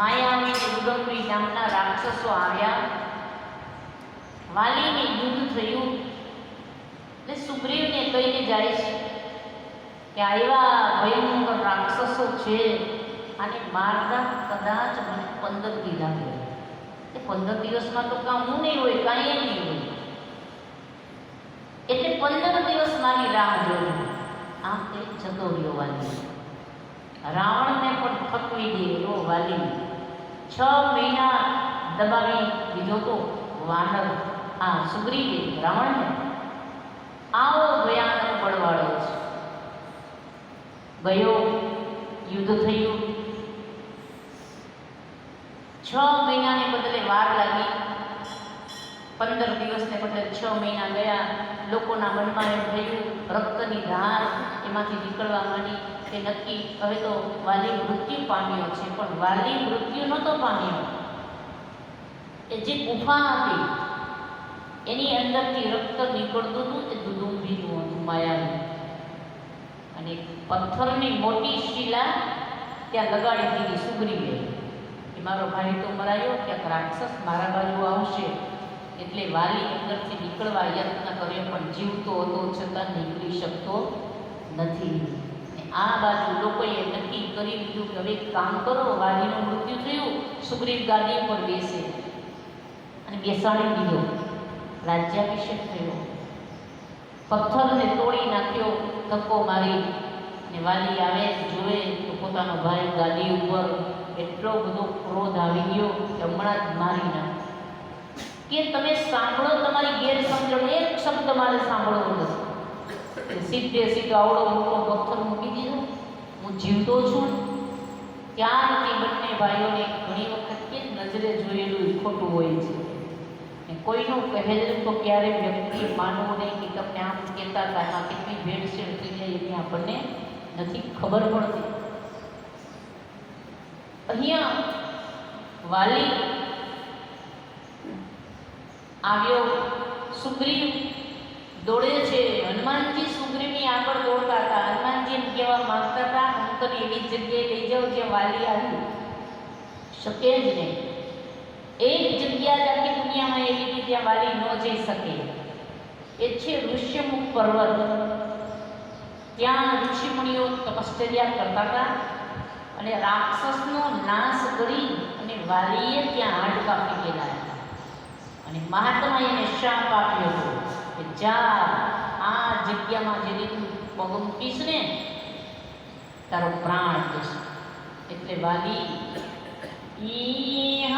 માયાવી અને ઉદંબી નામના રાક્ષસો આવ્યા. વાલીને યુદ્ધ થયું એટલે સુગ્રીવને કહીને જાય છે કે આવ્યા ભયંકર રાક્ષસો છે અને મારતા કદાચ મને પંદર દિવસ લાગે. એ પંદર દિવસમાં તો કામ હું નહીં હોય, કાંઈ નહીં હોય. એટલે પંદર દિવસ મારી રાહ જોઈ આમ તે જતો રહ્યો વાલી રાવણને પણ થકવી દે એવો વાલી. છ મહિના દબાવી દીધો તો વાનર આ સુગ્રીવે રાવણને આવો ભયાનક બળવાળો છે. ગયો યુદ્ધ થયું. છ મહિનાને બદલે વાર લાગી. પંદર દિવસને બદલે છ મહિના ગયા, લોકોના મનમાં એમ થયું, રક્તની ધાર એમાંથી નીકળવા માંડી. કે નક્કી, હવે તો વાલી મૃત્યુ પામ્યો છે, પણ વાલી મૃત્યુ નહોતો પામ્યો. એ જે ગુફા હતી, એની અંદરથી રક્ત નીકળતું હતું, એ દુદુંબીનું હતું, માયાનું. અને પથ્થરની મોટી શિલા ત્યાં લગાડી દીધી સુગરીવે. કે મારો ભાઈ તો મરાયો, ક્યાંક રાક્ષસ મારા બાજુ આવશે. એટલે વાલી અંદરથી નીકળવા યત્ન કર્યો, પણ જીવતો હતો, છતાં નીકળી શકતો નથી. આ બાજુ લોકોએ નક્કી કરી દીધું કે હવે કામ કરો, વાલીનું મૃત્યુ થયું, સુગ્રીવ ગાદી પર બેસે અને બેસાડી દીધો. રાજ્યાભિષેક થયો. પથ્થરને તોડી નાખ્યો, ધક્કો મારી ને વાલી આવે, જોવે તો પોતાનો ભાઈ ગાદી ઉપર એટલો બધો ક્રોધ આવી ગયો કે હમણાં જ મારી નાખ. કે તમે સાંભળો તમારી ગેરસમજણ એક શબ્દ મારે સાંભળવો નથી. સીધે સીધો આવડો મોટો પથ્થર મૂકી દીધો. હું જીવતો છું. ત્યારથી બંને ભાઈઓને ઘણી વખત કે નજરે જોયેલું જ ખોટું હોય છે. કોઈનું કહેલું તો ક્યારે વ્યક્તિએ માનવું નહીં કે તમને આમ કહેતા હતા એમાં કેટલી ભેળસેળ થઈ જાય એની આપણને નથી ખબર પડતી. અહીંયા વાલી આવ્યો. સુગ્રીવ દોડે છે. હનુમાનજી સુગ્રીવની આગળ દોડતા હતા. હનુમાનજી એમ કહેવા માંગતા હતા, હું તને એવી જગ્યાએ લઈ જાઉં જે વાલી આવી શકે જ નહીં. એક જગ્યા જ આખી દુનિયામાં એવી કે ત્યાં વાલી ન જઈ શકે. એ છે ઋષ્યમુખ પર્વત. ત્યાં ઋષિમુનિઓ તપશ્ચર્યા કરતા હતા અને રાક્ષસનો નાશ કરી અને વાલીએ ત્યાં હાડ કાપી ગયેલા હતા. અને મહાત્માએ એને શાપ આપ્યો હતો કે જા આ જગ્યામાં જેની તું પગ મૂકીશ ને તારો પ્રાણ જશે એટલે વાલી ઈ